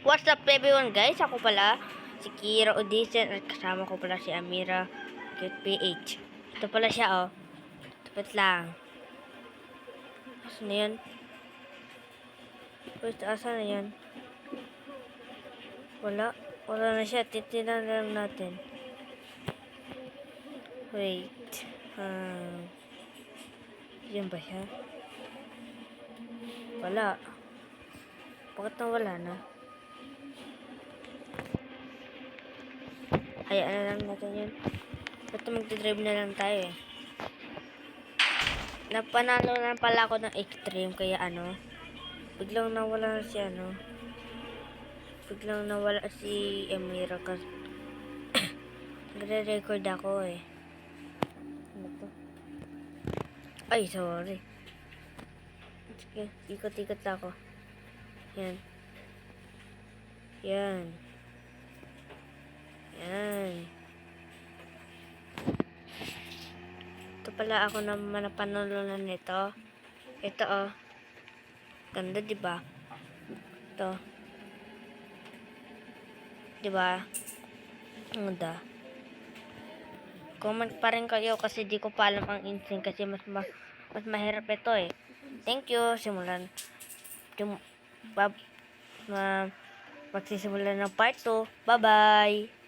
What's up everyone guys? Ako pala si Kira Odison at kasama ko pala si Amira PH. Ito pala siya oh. Tapat lang. Asan na yan? Wait, asan na yan? Wala. Wala na siya. Titinan lang natin. Wait. Um, yan ba siya? Wala. Bakit na wala na? Hayaan na lang natin yun. Ba't magdadrive na lang tayo eh. Napanalo na pala ako ng extreme kaya ano. Biglang nawala na si ano. Biglang nawala si Emira kasi nagre-record ako eh. Ano to? Ay, sorry. Sige, ikot-ikot ako. Yan. Yan. Ito pala ako naman napanalunan nito. Ito oh. Ganda, di ba? Ito. Di ba? Ang Ganda. Comment pa rin kayo kasi di ko pa alam ang instinct kasi mas mas, mas mahirap ito eh. Thank you. Simulan. Sim, bab, ma, magsisimulan ng part 2. Bye-bye.